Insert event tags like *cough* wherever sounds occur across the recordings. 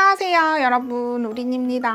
안녕하세요 여러분. 우린입니다.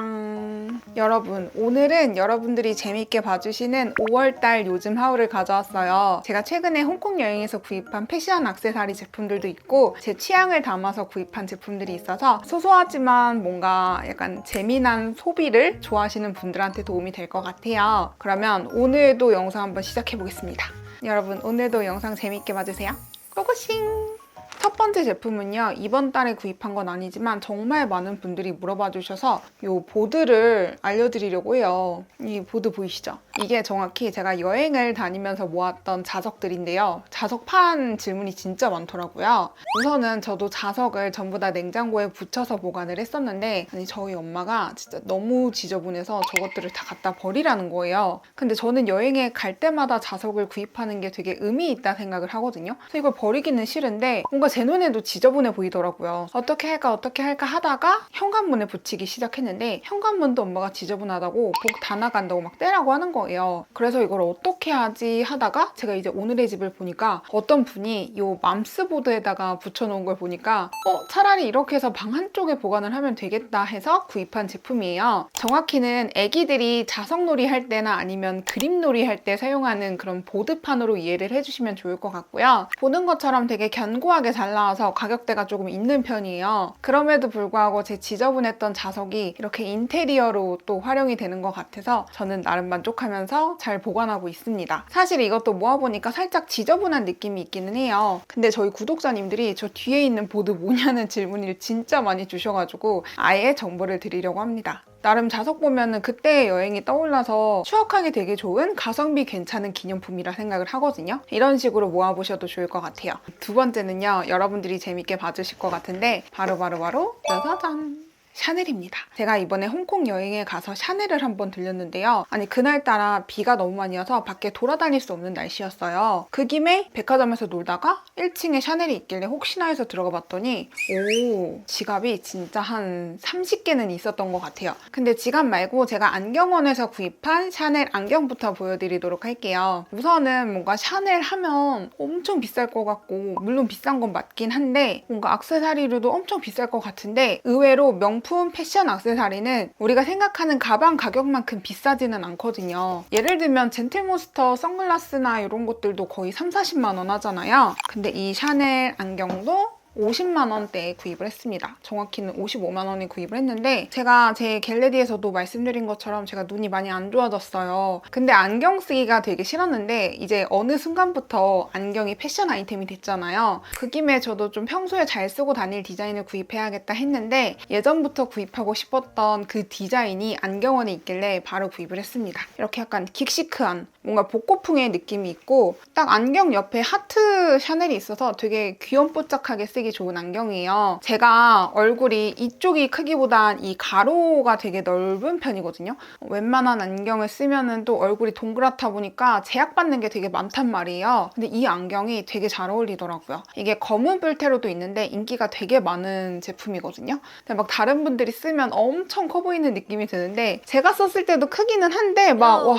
여러분 오늘은 여러분들이 재밌게 봐주시는 5월달 요즘 하울을 가져왔어요. 제가 최근에 홍콩 여행에서 구입한 패션 액세서리 제품들도 있고 제 취향을 담아서 구입한 제품들이 있어서 소소하지만 뭔가 약간 재미난 소비를 좋아하시는 분들한테 도움이 될 것 같아요. 그러면 오늘도 영상 한번 시작해 보겠습니다. 여러분 오늘도 영상 재밌게 봐주세요. 고고싱 첫 번째 제품은요 이번 달에 구입한 건 아니지만 정말 많은 분들이 물어봐 주셔서 이 보드를 알려드리려고 해요. 이 보드 보이시죠? 이게 정확히 제가 여행을 다니면서 모았던 자석들인데요. 자석판 질문이 진짜 많더라고요. 우선은 저도 자석을 전부 다 냉장고에 붙여서 보관을 했었는데 아니 저희 엄마가 진짜 너무 지저분해서 저것들을 다 갖다 버리라는 거예요. 근데 저는 여행에 갈 때마다 자석을 구입하는 게 되게 의미 있다 생각을 하거든요. 그래서 이걸 버리기는 싫은데 뭔가 제 눈에도 지저분해 보이더라고요. 어떻게 할까 어떻게 할까 하다가 현관문에 붙이기 시작했는데 현관문도 엄마가 지저분하다고 복 다 나간다고 막 떼라고 하는 거예요. 그래서 이걸 어떻게 하지 하다가 제가 이제 오늘의 집을 보니까 어떤 분이 이 맘스보드에다가 붙여놓은 걸 보니까 어 차라리 이렇게 해서 방 한쪽에 보관을 하면 되겠다 해서 구입한 제품이에요. 정확히는 애기들이 자석놀이 할 때나 아니면 그림놀이 할 때 사용하는 그런 보드판으로 이해를 해주시면 좋을 것 같고요. 보는 것처럼 되게 견고하게 잘 나와서 가격대가 조금 있는 편이에요. 그럼에도 불구하고 제 지저분했던 자석이 이렇게 인테리어로 또 활용이 되는 것 같아서 저는 나름 만족하면서 잘 보관하고 있습니다. 사실 이것도 모아보니까 살짝 지저분한 느낌이 있기는 해요. 근데 저희 구독자님들이 저 뒤에 있는 보드 뭐냐는 *laughs* 질문을 진짜 많이 주셔가지고 아예 정보를 드리려고 합니다. 나름 자석 보면은 그때의 여행이 떠올라서 추억하기 되게 좋은 가성비 괜찮은 기념품이라 생각을 하거든요. 이런 식으로 모아보셔도 좋을 것 같아요. 두 번째는요, 여러분들이 재밌게 봐주실 것 같은데 바로바로 바로 짜자잔! 샤넬입니다. 제가 이번에 홍콩 여행에 가서 샤넬을 한번 들렸는데요. 아니 그날따라 비가 너무 많이 와서 밖에 돌아다닐 수 없는 날씨였어요. 그 김에 백화점에서 놀다가 1층에 샤넬이 있길래 혹시나 해서 들어가 봤더니 오 지갑이 진짜 한 30개는 있었던 것 같아요. 근데 지갑 말고 제가 안경원에서 구입한 샤넬 안경부터 보여드리도록 할게요. 우선은 뭔가 샤넬 하면 엄청 비쌀 것 같고 물론 비싼 건 맞긴 한데 뭔가 악세사리로도 엄청 비쌀 것 같은데 의외로 명 명품 패션 액세서리는 우리가 생각하는 가방 가격만큼 비싸지는 않거든요. 예를 들면 젠틀몬스터 선글라스나 이런 것들도 거의 3, 40만 원 하잖아요. 근데 이 샤넬 안경도 50만 원대에 구입을 했습니다. 정확히는 55만 원에 구입을 했는데 제가 제 갤레디에서도 말씀드린 것처럼 제가 눈이 많이 안 좋아졌어요. 근데 안경 쓰기가 되게 싫었는데 이제 어느 순간부터 안경이 패션 아이템이 됐잖아요. 그 김에 저도 좀 평소에 잘 쓰고 다닐 디자인을 구입해야겠다 했는데 예전부터 구입하고 싶었던 그 디자인이 안경원에 있길래 바로 구입을 했습니다. 이렇게 약간 긱시크한 뭔가 복고풍의 느낌이 있고 딱 안경 옆에 하트 샤넬이 있어서 되게 귀염뽀짝하게 쓰기 좋은 안경이에요. 제가 얼굴이 이쪽이 크기보다 이 가로가 되게 넓은 편이거든요. 웬만한 안경을 쓰면은 또 얼굴이 동그랗다 보니까 제약받는 게 되게 많단 말이에요. 근데 이 안경이 되게 잘 어울리더라고요. 이게 검은 뿔테로도 있는데 인기가 되게 많은 제품이거든요. 근데 막 다른 분들이 쓰면 엄청 커 보이는 느낌이 드는데 제가 썼을 때도 크기는 한데 막 와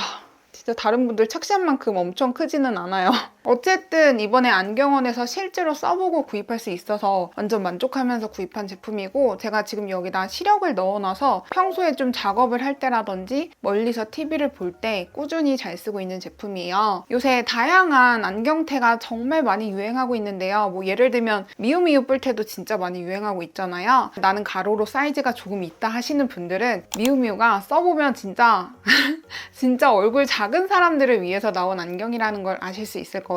진짜 다른 분들 착시한 만큼 엄청 크지는 않아요. *laughs* 어쨌든 이번에 안경원에서 실제로 써보고 구입할 수 있어서 완전 만족하면서 구입한 제품이고 제가 지금 여기다 시력을 넣어놔서 평소에 좀 작업을 할 때라든지 멀리서 TV를 볼 때 꾸준히 잘 쓰고 있는 제품이에요. 요새 다양한 안경테가 정말 많이 유행하고 있는데요. 뭐 예를 들면 미우미우 뿔테도 진짜 많이 유행하고 있잖아요. 나는 가로로 사이즈가 조금 있다 하시는 분들은 미우미우가 써보면 진짜 *laughs* 진짜 얼굴 작은 사람들을 위해서 나온 안경이라는 걸 아실 수 있을 거예요.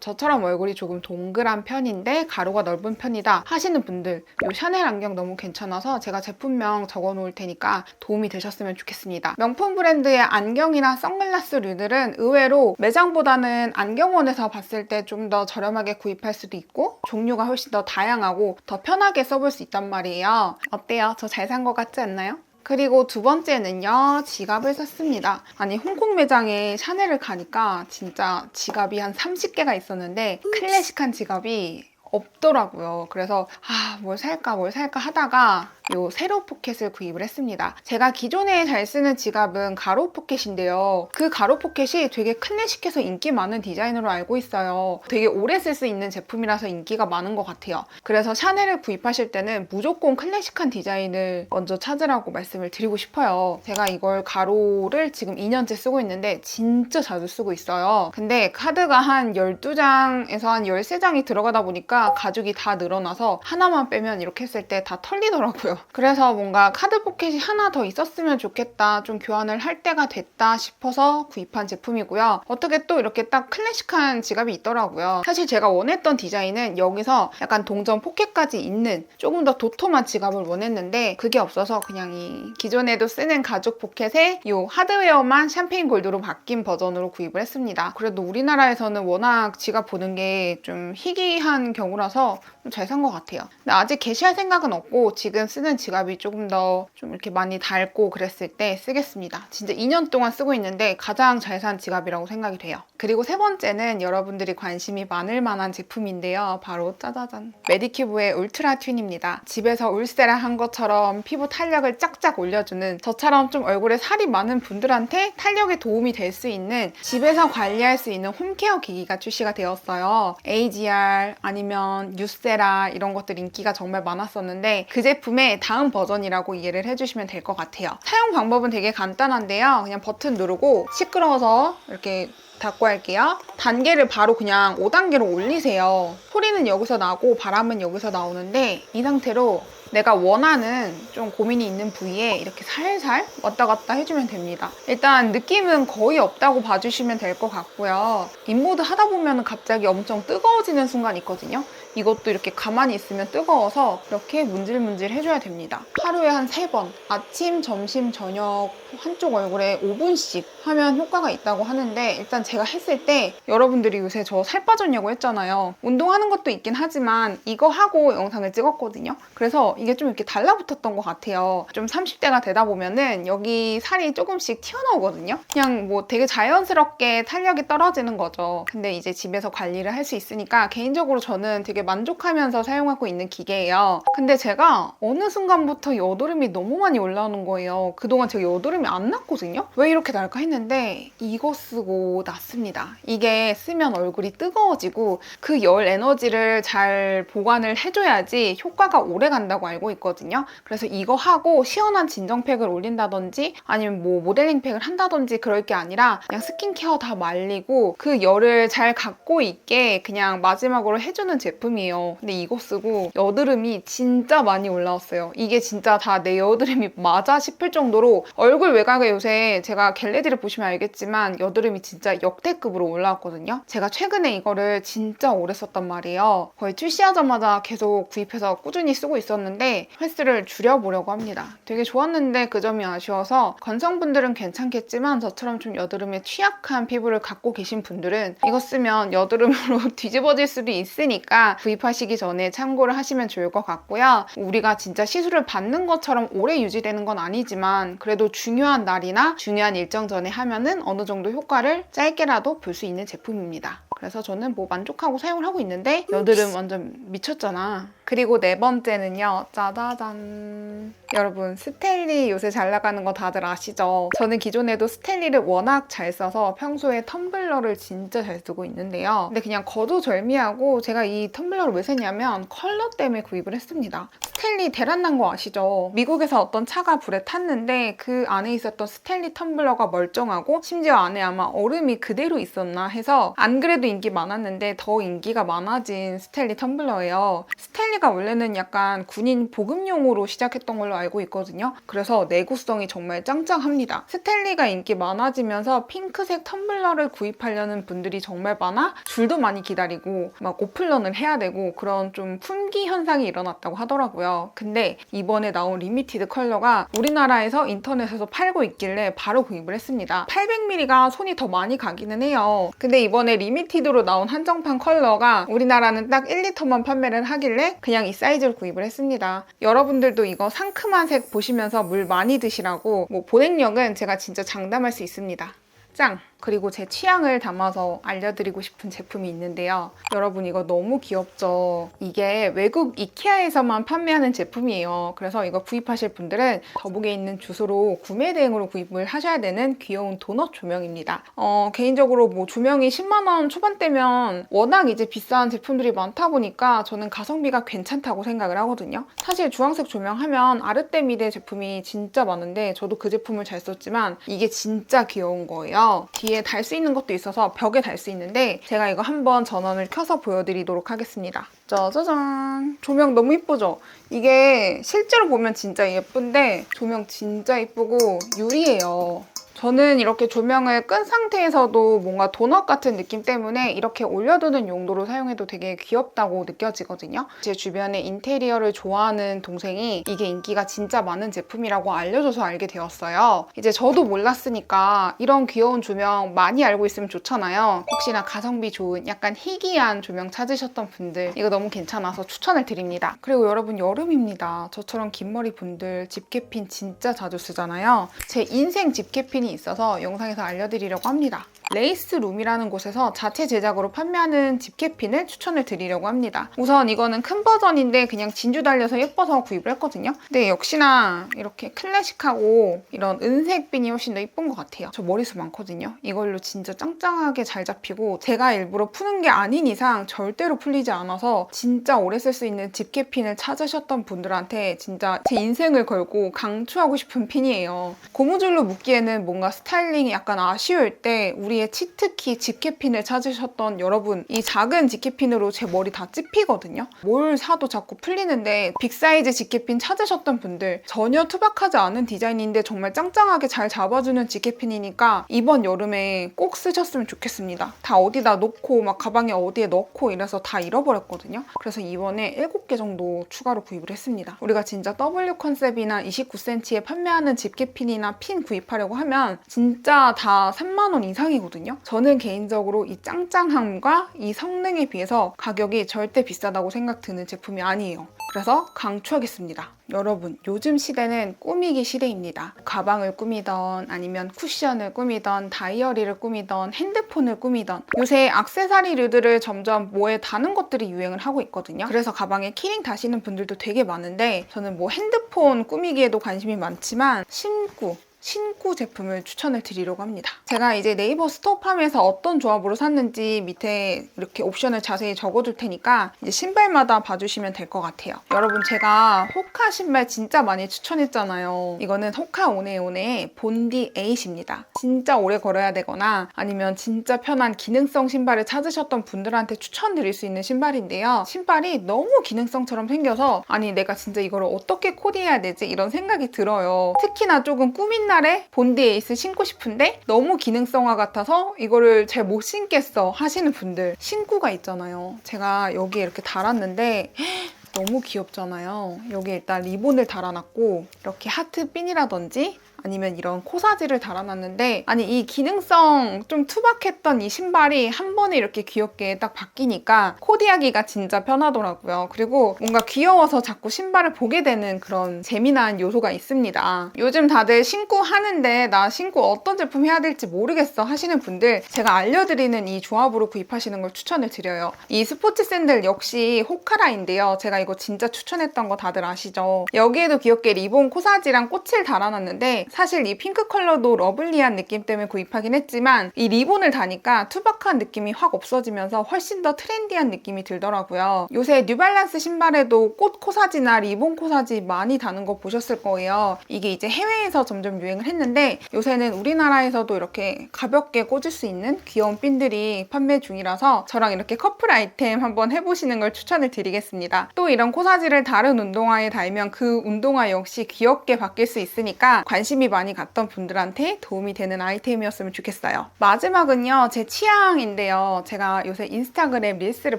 저처럼 얼굴이 조금 동그란 편인데 가로가 넓은 편이다 하시는 분들 이 샤넬 안경 너무 괜찮아서 제가 제품명 적어 놓을 테니까 도움이 되셨으면 좋겠습니다. 명품 브랜드의 안경이나 선글라스류들은 의외로 매장보다는 안경원에서 봤을 때 좀 더 저렴하게 구입할 수도 있고 종류가 훨씬 더 다양하고 더 편하게 써볼 수 있단 말이에요. 어때요? 저 잘 산 것 같지 않나요? 그리고 두 번째는요, 지갑을 샀습니다. 아니, 홍콩 매장에 샤넬을 가니까 진짜 지갑이 한 30개가 있었는데 클래식한 지갑이 없더라고요. 그래서 아, 뭘 살까 뭘 살까 하다가 요 세로 포켓을 구입을 했습니다. 제가 기존에 잘 쓰는 지갑은 가로 포켓인데요. 그 가로 포켓이 되게 클래식해서 인기 많은 디자인으로 알고 있어요. 되게 오래 쓸 수 있는 제품이라서 인기가 많은 것 같아요. 그래서 샤넬을 구입하실 때는 무조건 클래식한 디자인을 먼저 찾으라고 말씀을 드리고 싶어요. 제가 이걸 가로를 지금 2년째 쓰고 있는데 진짜 자주 쓰고 있어요. 근데 카드가 한 12장에서 한 13장이 들어가다 보니까 가죽이 다 늘어나서 하나만 빼면 이렇게 했을 때 다 털리더라고요. *laughs* 그래서 뭔가 카드 포켓이 하나 더 있었으면 좋겠다. 좀 교환을 할 때가 됐다 싶어서 구입한 제품이고요. 어떻게 또 이렇게 딱 클래식한 지갑이 있더라고요. 사실 제가 원했던 디자인은 여기서 약간 동전 포켓까지 있는 조금 더 도톰한 지갑을 원했는데 그게 없어서 그냥 이 기존에도 쓰는 가죽 포켓에 이 하드웨어만 샴페인 골드로 바뀐 버전으로 구입을 했습니다. 그래도 우리나라에서는 워낙 지갑 보는 게 좀 희귀한 경우 라서 잘산 것 같아요. 근데 아직 게시할 생각은 없고 지금 쓰는 지갑이 조금 더 좀 이렇게 많이 닳고 그랬을 때 쓰겠습니다. 진짜 2년 동안 쓰고 있는데 가장 잘 산 지갑이라고 생각이 돼요. 그리고 세 번째는 여러분들이 관심이 많을 만한 제품인데요. 바로 짜자잔. 메디큐브의 울트라 튠입니다. 집에서 울세라 한 것처럼 피부 탄력을 쫙쫙 올려주는 저처럼 좀 얼굴에 살이 많은 분들한테 탄력에 도움이 될 수 있는 집에서 관리할 수 있는 홈케어 기기가 출시가 되었어요. AGR 아니면 뉴세라 이런 것들 인기가 정말 많았었는데 그 제품의 다음 버전이라고 이해를 해주시면 될 것 같아요. 사용 방법은 되게 간단한데요. 그냥 버튼 누르고 시끄러워서 이렇게 닫고 할게요. 단계를 바로 그냥 5단계로 올리세요. 소리는 여기서 나고 바람은 여기서 나오는데 이 상태로 내가 원하는 좀 고민이 있는 부위에 이렇게 살살 왔다 갔다 해주면 됩니다. 일단 느낌은 거의 없다고 봐주시면 될 것 같고요. 인모드 하다 보면 갑자기 엄청 뜨거워지는 순간 있거든요. 이것도 이렇게 가만히 있으면 뜨거워서 이렇게 문질문질 해줘야 됩니다. 하루에 한 3번 아침, 점심, 저녁 한쪽 얼굴에 5분씩 하면 효과가 있다고 하는데 일단 제가 했을 때 여러분들이 요새 저 살 빠졌냐고 했잖아요. 운동하는 것도 있긴 하지만 이거 하고 영상을 찍었거든요. 그래서 이게 좀 이렇게 달라붙었던 것 같아요. 좀 30대가 되다 보면은 여기 살이 조금씩 튀어나오거든요. 그냥 뭐 되게 자연스럽게 탄력이 떨어지는 거죠. 근데 이제 집에서 관리를 할 수 있으니까 개인적으로 저는 되게 만족하면서 사용하고 있는 기계예요. 근데 제가 어느 순간부터 여드름이 너무 많이 올라오는 거예요. 그동안 제가 여드름이 안 났거든요. 왜 이렇게 날까 했는데 이거 쓰고 났습니다. 이게 쓰면 얼굴이 뜨거워지고 그 열 에너지를 잘 보관을 해줘야지 효과가 오래 간다고 알고 있거든요. 그래서 이거 하고 시원한 진정팩을 올린다든지 아니면 뭐 모델링 팩을 한다든지 그럴 게 아니라 그냥 스킨케어 다 말리고 그 열을 잘 갖고 있게 그냥 마지막으로 해주는 제품이에요. 근데 이거 쓰고 여드름이 진짜 많이 올라왔어요. 이게 진짜 다 내 여드름이 맞아 싶을 정도로 얼굴 외곽에 요새 제가 겟레디를 보시면 알겠지만 여드름이 진짜 역대급으로 올라왔거든요. 제가 최근에 이거를 진짜 오래 썼단 말이에요. 거의 출시하자마자 계속 구입해서 꾸준히 쓰고 있었는데 횟수를 줄여보려고 합니다. 되게 좋았는데 그 점이 아쉬워서 건성분들은 괜찮겠지만 저처럼 좀 여드름에 취약한 피부를 갖고 계신 분들은 이거 쓰면 여드름으로 *laughs* 뒤집어질 수도 있으니까 구입하시기 전에 참고를 하시면 좋을 것 같고요. 우리가 진짜 시술을 받는 것처럼 오래 유지되는 건 아니지만 그래도 중요한 날이나 중요한 일정 전에 하면은 어느 정도 효과를 짧게라도 볼 수 있는 제품입니다. 그래서 저는 뭐 만족하고 사용을 하고 있는데 여드름 완전 미쳤잖아. 그리고 네 번째는요. 짜자잔. 여러분 스텔리 요새 잘 나가는 거 다들 아시죠? 저는 기존에도 스텔리를 워낙 잘 써서 평소에 텀블러를 진짜 잘 쓰고 있는데요. 근데 그냥 거두절미하고 제가 이 텀블러를 왜 샀냐면 컬러 때문에 구입을 했습니다. 스텔리 대란 난 거 아시죠? 미국에서 어떤 차가 불에 탔는데 그 안에 있었던 스텔리 텀블러가 멀쩡하고 심지어 안에 아마 얼음이 그대로 있었나 해서 안 그래도 인기 많았는데 더 인기가 많아진 스텔리 텀블러예요. 스텔리 가 원래는 약간 군인 보급용으로 시작했던 걸로 알고 있거든요. 그래서 내구성이 정말 짱짱합니다. 스텔리가 인기 많아지면서 핑크색 텀블러를 구입하려는 분들이 정말 많아 줄도 많이 기다리고 막 오플런을 해야 되고 그런 좀 품귀 현상이 일어났다고 하더라고요. 근데 이번에 나온 리미티드 컬러가 우리나라에서 인터넷에서 팔고 있길래 바로 구입을 했습니다. 800ml가 손이 더 많이 가기는 해요. 근데 이번에 리미티드로 나온 한정판 컬러가 우리나라는 딱 1리터만 판매를 하길래 그냥 이 사이즈를 구입을 했습니다. 여러분들도 이거 상큼한 색 보시면서 물 많이 드시라고 뭐 보냉력은 제가 진짜 장담할 수 있습니다. 짱! 그리고 제 취향을 담아서 알려드리고 싶은 제품이 있는데요. 여러분 이거 너무 귀엽죠? 이게 외국 이케아에서만 판매하는 제품이에요. 그래서 이거 구입하실 분들은 더보기에 있는 주소로 구매 대행으로 구입을 하셔야 되는 귀여운 도넛 조명입니다. 어, 개인적으로 뭐 조명이 10만 원 초반대면 워낙 이제 비싼 제품들이 많다 보니까 저는 가성비가 괜찮다고 생각을 하거든요. 사실 주황색 조명 하면 아르테미데 제품이 진짜 많은데 저도 그 제품을 잘 썼지만 이게 진짜 귀여운 거예요. 뒤에 달 수 있는 것도 있어서 벽에 달 수 있는데 제가 이거 한번 전원을 켜서 보여드리도록 하겠습니다. 짜자잔. 조명 너무 이쁘죠? 이게 실제로 보면 진짜 예쁜데 조명 진짜 이쁘고 유리예요. 저는 이렇게 조명을 끈 상태에서도 뭔가 도넛 같은 느낌 때문에 이렇게 올려두는 용도로 사용해도 되게 귀엽다고 느껴지거든요. 제 주변에 인테리어를 좋아하는 동생이 이게 인기가 진짜 많은 제품이라고 알려줘서 알게 되었어요. 이제 저도 몰랐으니까 이런 귀여운 조명 많이 알고 있으면 좋잖아요. 혹시나 가성비 좋은 약간 희귀한 조명 찾으셨던 분들 이거 너무 괜찮아서 추천을 드립니다. 그리고 여러분 여름입니다. 저처럼 긴 머리 분들 집게핀 진짜 자주 쓰잖아요. 제 인생 집게핀이 있어서 영상에서 알려드리려고 합니다. 레이스룸이라는 곳에서 자체 제작으로 판매하는 집게핀을 추천을 드리려고 합니다. 우선 이거는 큰 버전인데 그냥 진주 달려서 예뻐서 구입을 했거든요. 근데 역시나 이렇게 클래식하고 이런 은색 핀이 훨씬 더 예쁜 것 같아요. 저 머리숱 많거든요. 이걸로 진짜 짱짱하게 잘 잡히고 제가 일부러 푸는 게 아닌 이상 절대로 풀리지 않아서 진짜 오래 쓸 수 있는 집게핀을 찾으셨던 분들한테 진짜 제 인생을 걸고 강추하고 싶은 핀이에요. 고무줄로 묶기에는 뭔가 스타일링이 약간 아쉬울 때 우리 의 치트키 집게핀을 찾으셨던 여러분 이 작은 집게핀으로 제 머리 다 찝히거든요. 뭘 사도 자꾸 풀리는데 빅사이즈 집게핀 찾으셨던 분들 전혀 투박하지 않은 디자인인데 정말 짱짱하게 잘 잡아주는 집게핀이니까 이번 여름에 꼭 쓰셨으면 좋겠습니다. 다 어디다 놓고 막 가방에 어디에 넣고 이래서 다 잃어버렸거든요. 그래서 이번에 7개 정도 추가로 구입을 했습니다. 우리가 진짜 W 컨셉이나 29cm에 판매하는 집게핀이나 핀 구입하려고 하면 진짜 다 3만 원 이상이거든요. 저는 개인적으로 이 짱짱함과 이 성능에 비해서 가격이 절대 비싸다고 생각 드는 제품이 아니에요. 그래서 강추하겠습니다. 여러분, 요즘 시대는 꾸미기 시대입니다. 가방을 꾸미던 아니면 쿠션을 꾸미던 다이어리를 꾸미던 핸드폰을 꾸미던 요새 악세사리류들을 점점 뭐에 다는 것들이 유행을 하고 있거든요. 그래서 가방에 키링 다시는 분들도 되게 많은데 저는 뭐 핸드폰 꾸미기에도 관심이 많지만 신구 신구 제품을 추천을 드리려고 합니다. 제가 이제 네이버 스토팜에서 어떤 조합으로 샀는지 밑에 이렇게 옵션을 자세히 적어둘 테니까 이제 신발마다 봐주시면 될 것 같아요. 여러분 제가 호카 신발 진짜 많이 추천했잖아요. 이거는 호카 오네오네의 본디 8입니다. 진짜 오래 걸어야 되거나 아니면 진짜 편한 기능성 신발을 찾으셨던 분들한테 추천드릴 수 있는 신발인데요. 신발이 너무 기능성처럼 생겨서 아니 내가 진짜 이거를 어떻게 코디해야 되지 이런 생각이 들어요. 특히나 조금 꾸민 날에 본디 에이스 신고 싶은데 너무 기능성화 같아서 이거를 잘 못 신겠어 하시는 분들 신구가 있잖아요. 제가 여기에 이렇게 달았는데 *gasps* 너무 귀엽잖아요. 여기 일단 리본을 달아놨고 이렇게 하트 핀이라든지 아니면 이런 코사지를 달아놨는데 아니 이 기능성 좀 투박했던 이 신발이 한 번에 이렇게 귀엽게 딱 바뀌니까 코디하기가 진짜 편하더라고요. 그리고 뭔가 귀여워서 자꾸 신발을 보게 되는 그런 재미난 요소가 있습니다. 요즘 다들 신고 하는데 나 신고 어떤 제품 해야 될지 모르겠어 하시는 분들 제가 알려드리는 이 조합으로 구입하시는 걸 추천을 드려요. 이 스포츠 샌들 역시 호카라인데요. 제가 이거 진짜 추천했던 거 다들 아시죠? 여기에도 귀엽게 리본 코사지랑 꽃을 달아놨는데 사실 이 핑크 컬러도 러블리한 느낌 때문에 구입하긴 했지만 이 리본을 다니까 투박한 느낌이 확 없어지면서 훨씬 더 트렌디한 느낌이 들더라고요. 요새 뉴발란스 신발에도 꽃 코사지나 리본 코사지 많이 다는 거 보셨을 거예요. 이게 이제 해외에서 점점 유행을 했는데 요새는 우리나라에서도 이렇게 가볍게 꽂을 수 있는 귀여운 핀들이 판매 중이라서 저랑 이렇게 커플 아이템 한번 해보시는 걸 추천을 드리겠습니다. 또 이런 코사지를 다른 운동화에 달면 그 운동화 역시 귀엽게 바뀔 수 있으니까 관심 이 많이 갔던 분들한테 도움이 되는 아이템이었으면 좋겠어요. 마지막은요, 제 취향인데요. 제가 요새 인스타그램 릴스를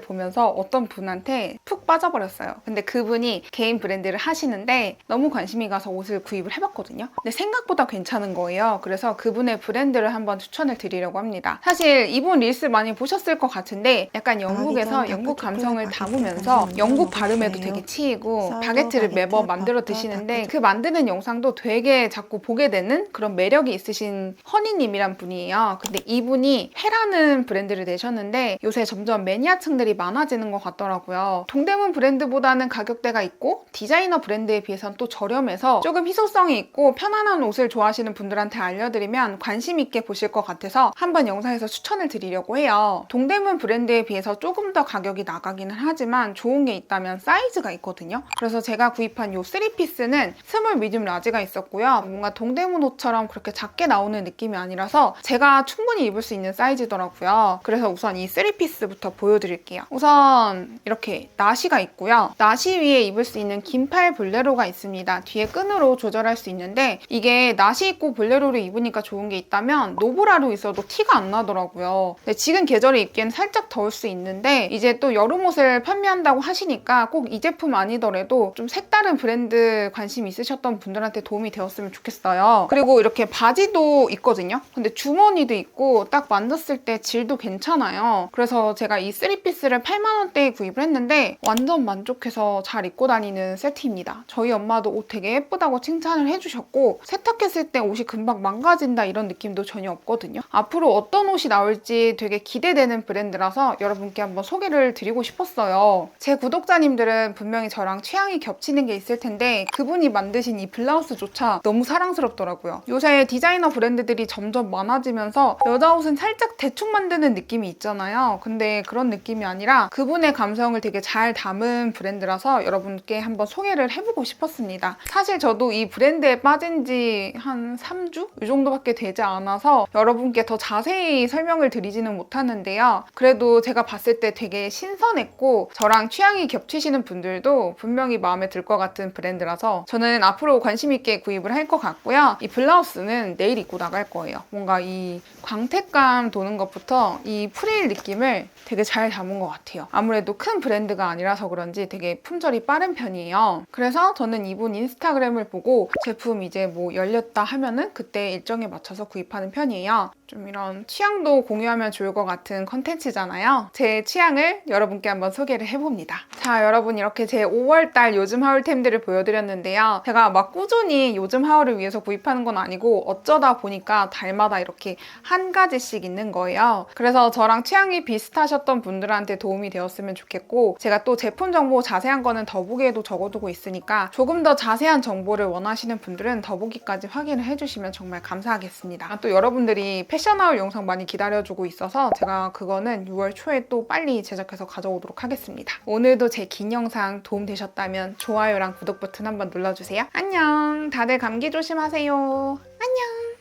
보면서 어떤 분한테 푹 빠져버렸어요. 근데 그분이 개인 브랜드를 하시는데 너무 관심이 가서 옷을 구입을 해봤거든요. 근데 생각보다 괜찮은 거예요. 그래서 그분의 브랜드를 한번 추천을 드리려고 합니다. 사실 이분 릴스 많이 보셨을 것 같은데 약간 영국에서 영국 감성을 담으면서 영국 발음에도 되게 치이고 바게트를 매번 만들어 드시는데 그 만드는 영상도 되게 자꾸 보게 되는 그런 매력이 있으신 허니님이란 분이에요. 근데 이분이 헤라는 브랜드를 내셨는데 요새 점점 매니아층들이 많아지는 것 같더라고요. 동대문 브랜드보다는 가격대가 있고 디자이너 브랜드에 비해서는 또 저렴해서 조금 희소성이 있고 편안한 옷을 좋아하시는 분들한테 알려드리면 관심 있게 보실 것 같아서 한번 영상에서 추천을 드리려고 해요. 동대문 브랜드에 비해서 조금 더 가격이 나가기는 하지만 좋은 게 있다면 사이즈가 있거든요. 그래서 제가 구입한 요 3피스는 스몰, 미디움, 라지가 있었고요. 뭔가 동대문 옷처럼 그렇게 작게 나오는 느낌이 아니라서 제가 충분히 입을 수 있는 사이즈더라고요. 그래서 우선 이 3피스부터 보여드릴게요. 우선 이렇게 나시가 있고요. 나시 위에 입을 수 있는 긴팔 볼레로가 있습니다. 뒤에 끈으로 조절할 수 있는데 이게 나시 입고 볼레로를 입으니까 좋은 게 있다면 노브라로 있어도 티가 안 나더라고요. 근데 지금 계절에 입기엔 살짝 더울 수 있는데 이제 또 여름 옷을 판매한다고 하시니까 꼭 이 제품 아니더라도 좀 색다른 브랜드 관심 있으셨던 분들한테 도움이 되었으면 좋겠어요. 그리고 이렇게 바지도 있거든요. 근데 주머니도 있고 딱 만졌을 때 질도 괜찮아요. 그래서 제가 이 3피스를 8만 원대에 구입을 했는데 완전 만족해서 잘 입고 다니는 세트입니다. 저희 엄마도 옷 되게 예쁘다고 칭찬을 해주셨고 세탁했을 때 옷이 금방 망가진다 이런 느낌도 전혀 없거든요. 앞으로 어떤 옷이 나올지 되게 기대되는 브랜드라서 여러분께 한번 소개를 드리고 싶었어요. 제 구독자님들은 분명히 저랑 취향이 겹치는 게 있을 텐데 그분이 만드신 이 블라우스조차 너무 사랑스럽 더라고요. 요새 디자이너 브랜드들이 점점 많아지면서 여자 옷은 살짝 대충 만드는 느낌이 있잖아요. 근데 그런 느낌이 아니라 그분의 감성을 되게 잘 담은 브랜드라서 여러분께 한번 소개를 해보고 싶었습니다. 사실 저도 이 브랜드에 빠진 지 한 3주? 이 정도밖에 되지 않아서 여러분께 더 자세히 설명을 드리지는 못하는데요. 그래도 제가 봤을 때 되게 신선했고 저랑 취향이 겹치시는 분들도 분명히 마음에 들 것 같은 브랜드라서 저는 앞으로 관심 있게 구입을 할 것 같고 요. 이 블라우스는 내일 입고 나갈 거예요. 뭔가 이 광택감 도는 것부터 이 프릴 느낌을 되게 잘 담은 것 같아요. 아무래도 큰 브랜드가 아니라서 그런지 되게 품절이 빠른 편이에요. 그래서 저는 이분 인스타그램을 보고 제품 이제 뭐 열렸다 하면은 그때 일정에 맞춰서 구입하는 편이에요. 좀 이런 취향도 공유하면 좋을 것 같은 컨텐츠잖아요. 제 취향을 여러분께 한번 소개를 해봅니다. 자, 여러분 이렇게 제 5월달 요즘 하울템들을 보여드렸는데요. 제가 막 꾸준히 요즘 하울을 위해서 구입하는 건 아니고 어쩌다 보니까 달마다 이렇게 한 가지씩 있는 거예요. 그래서 저랑 취향이 비슷하셨던 분들한테 도움이 되었으면 좋겠고 제가 또 제품 정보 자세한 거는 더보기에도 적어두고 있으니까 조금 더 자세한 정보를 원하시는 분들은 더보기까지 확인을 해주시면 정말 감사하겠습니다. 또 여러분들이 패션하울 영상 많이 기다려주고 있어서 제가 그거는 6월 초에 또 빨리 제작해서 가져오도록 하겠습니다. 오늘도 제 긴 영상 도움되셨다면 좋아요랑 구독 버튼 한번 눌러주세요. 안녕! 다들 감기 조심하세요. 안녕!